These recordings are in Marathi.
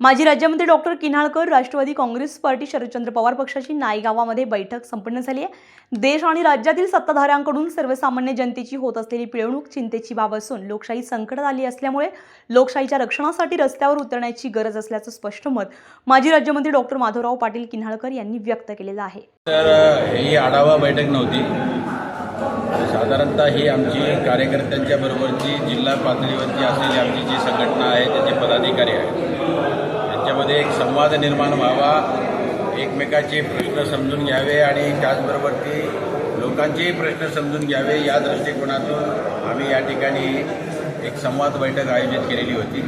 माजी राज्यमंत्री डॉक्टर किन्हाळकर राष्ट्रवादी काँग्रेस पार्टी शरदचंद्र पवार पक्षाची नायगावामध्ये बैठक संपन्न झाली आहे. देश आणि राज्यातील सत्ताधाऱ्यांकडून सर्वसामान्य जनतेची होत असलेली पिळवणूक चिंतेची बाब असून लोकशाही संकटात आली असल्यामुळे लोकशाहीच्या रक्षणासाठी रस्त्यावर उतरण्याची गरज असल्याचं स्पष्ट मत माजी राज्यमंत्री डॉक्टर माधवराव पाटील किन्हाळकर यांनी व्यक्त केलेलं आहे. तर ही आढावा बैठक नव्हती. साधारणतः ही आमची कार्यकर्त्यांच्या बरोबरची जिल्हा पातळीवरची असलेली आमची जी संघटना आहे त्याचे पदाधिकारी आहेत. त्यामध्ये एक संवाद निर्माण व्हावा एकमेकाचे प्रश्न समजून घ्यावे आणि त्याचबरोबर ती लोकांचेही प्रश्न समजून घ्यावे या दृष्टिकोनातून आम्ही या ठिकाणी एक संवाद बैठक आयोजित केलेली होती.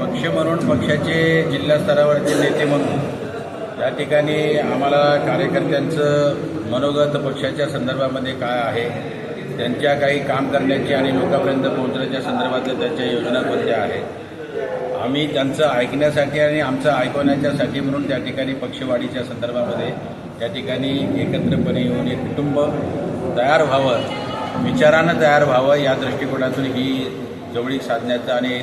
पक्ष म्हणून पक्षाचे जिल्हा स्तरावरचे नेते म्हणून या ठिकाणी आम्हाला कार्यकर्त्यांचं मनोगत पक्षाच्या संदर्भामध्ये काय आहे त्यांच्या काही काम करण्याची आणि लोकांपर्यंत पोहोचण्याच्या संदर्भातल्या त्यांच्या योजना कोणत्या आहेत आम्ही त्यांचं ऐकण्यासाठी आणि आमचं ऐकवण्याच्यासाठी म्हणून त्या ठिकाणी पक्षवाढीच्या संदर्भामध्ये त्या ठिकाणी एकत्रपणे येऊन एक कुटुंब तयार व्हावं विचारानं तयार व्हावं या दृष्टिकोनातून ही जवळीक साधण्याचा आणि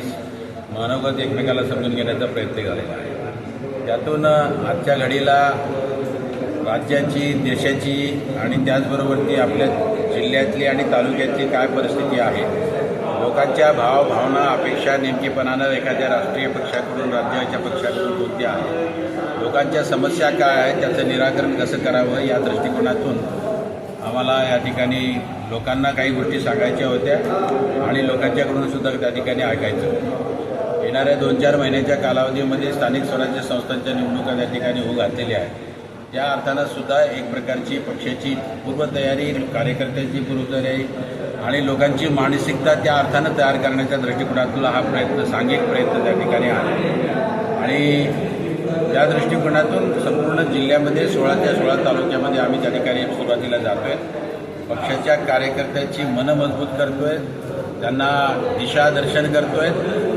मनोगत एकमेकाला समजून घेण्याचा प्रयत्न झालेला आहे. त्यातून आजच्या घडीला राज्याची देशाची आणि त्याचबरोबर ती आपल्या जिल्ह्यातली आणि तालुक्यातली काय परिस्थिती आहे लोकांच्या भाव भावना अपेक्षा नेमकेपणानं एखाद्या राष्ट्रीय पक्षाकडून राज्याच्या पक्षाकडून कोणत्या आहेत लोकांच्या समस्या काय आहेत त्याचं निराकरण कसं करावं या दृष्टिकोनातून आम्हाला या ठिकाणी लोकांना काही गोष्टी सांगायच्या होत्या आणि लोकांच्याकडून सुद्धा त्या ठिकाणी ऐकायचं होतं. येणाऱ्या दोन चार महिन्याच्या कालावधीमध्ये स्थानिक स्वराज्य संस्थांच्या निवडणुका त्या ठिकाणी होऊ घातलेल्या आहेत. त्या अर्थानं सुद्धा एक प्रकारची पक्षाची पूर्वतयारी कार्यकर्त्यांची पूर्वतयारी आणि लोकांची मानसिकता त्या अर्थानं तयार करण्याच्या दृष्टिकोनातून हा प्रयत्न सांघिक प्रयत्न त्या ठिकाणी आहे. आणि त्या दृष्टिकोनातून संपूर्ण जिल्ह्यामध्ये सोळा ते सोळा तालुक्यामध्ये आम्ही त्या ठिकाणी सुरुवातीला जातो आहे पक्षाच्या कार्यकर्त्यांची मनं मजबूत करतोय त्यांना दिशादर्शन करतोय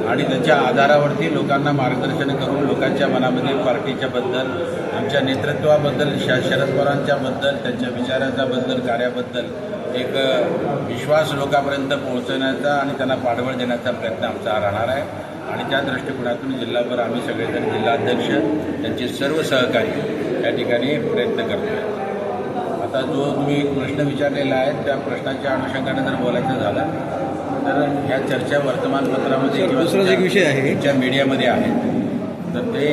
आणि त्याच्या आधारावरती लोकांना मार्गदर्शन करून लोकांच्या मनामध्ये पार्टीच्या बद्दल आमच्या नेतृत्वाबद्दल श शरद पवारांच्याबद्दल त्यांच्या विचारांच्याबद्दल कार्याबद्दल एक विश्वास लोकांपर्यंत पोहोचवण्याचा आणि त्यांना पाठबळ देण्याचा प्रयत्न आमचा हा राहणार आहे. आणि त्या दृष्टिकोनातून जिल्हाभर आम्ही सगळेजण जिल्हाध्यक्ष त्यांचे सर्व सहकारी या ठिकाणी प्रयत्न करतोय. आता जो तुम्ही प्रश्न विचारलेला आहे त्या प्रश्नाच्या अनुषंगाने जर बोलायचं झालं तर ह्या चर्चा वर्तमानपत्रामध्ये किंवा एक विषय आहे. तुमच्या मीडियामध्ये आहे. तर ते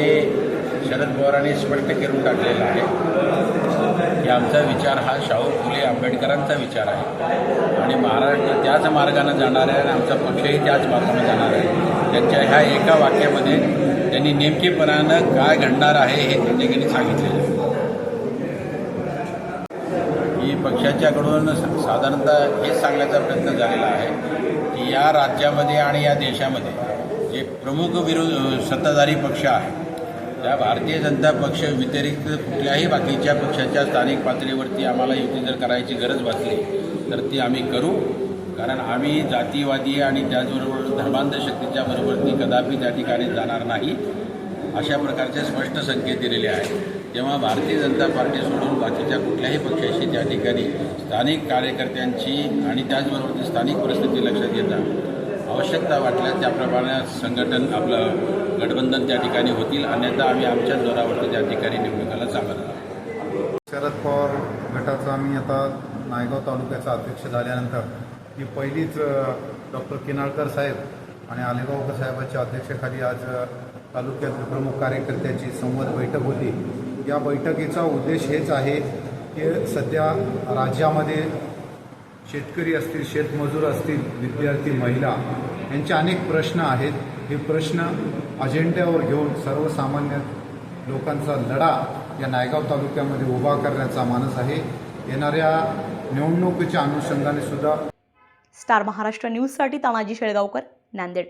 शरद पवारांनी स्पष्ट करून टाकलेलं आहे. की आमचा विचार हा शाहू फुले आंबेडकरांचा विचार आहे. आणि महाराष्ट्र त्याच मार्गानं जाणार आहे आणि आमचा पक्षही त्याच मार्गाने जाणार आहे. त्यांच्या ह्या एका वाक्यामध्ये त्यांनी नेमकेपणानं काय घडणार आहे हे त्या ठिकाणी सांगितलेलं आहे. की पक्षाच्याकडून साधारणतः हेच सांगण्याचा प्रयत्न झालेला आहे की या राज्यामध्ये आणि या देशामध्ये जे प्रमुख विरोध सत्ताधारी पक्ष आहे त्या भारतीय जनता पक्ष व्यतिरिक्त कुठल्याही बाकीच्या पक्षाच्या स्थानिक पातळीवरती आम्हाला युती जर करायची गरज भासली तर ती आम्ही करू. कारण आम्ही जातीवादी आणि त्याचबरोबर धर्मांध शक्तीच्या बरोबरती कदापि त्या ठिकाणी जाणार नाही अशा प्रकारचे स्पष्ट संकेत दिलेले आहेत. तेव्हा भारतीय जनता पार्टी सोडून बाकीच्या कुठल्याही पक्षाशी त्या ठिकाणी स्थानिक कार्यकर्त्यांची आणि त्याचबरोबर ती स्थानिक परिस्थिती लक्षात घेता. आवश्यकता वाटल्यास त्याप्रमाणे संघटन आपलं गठबंधन त्या ठिकाणी होतील अन्यथा आम्ही आमच्या जोरावरती त्या ठिकाणी निवडणुकाला सामोरं शरद पवार गटाचा आम्ही आता नायगाव तालुक्याचा अध्यक्ष झाल्यानंतर ही पहिलीच डॉक्टर किनाळकर साहेब आणि आलेगावकर साहेबांच्या अध्यक्षाखाली आज तालुक्यात तालुक्यातील प्रमुख कार्यकर्त्याची संवाद बैठक होती. या बैठकीचा उद्देश हेच आहे की सध्या राज्यामध्ये शेतकरी असतील शेतमजूर असतील विद्यार्थी महिला यांचे अनेक प्रश्न आहेत. हे प्रश्न अजेंड्यावर घेऊन सर्वसामान्य लोकांचा लढा या नायगाव तालुक्यामध्ये उभा करण्याचा मानस आहे. येणाऱ्या निवडणुकीच्या अनुषंगाने सुद्धा स्टार महाराष्ट्र न्यूजसाठी तानाजी शेळगावकर नांदेड.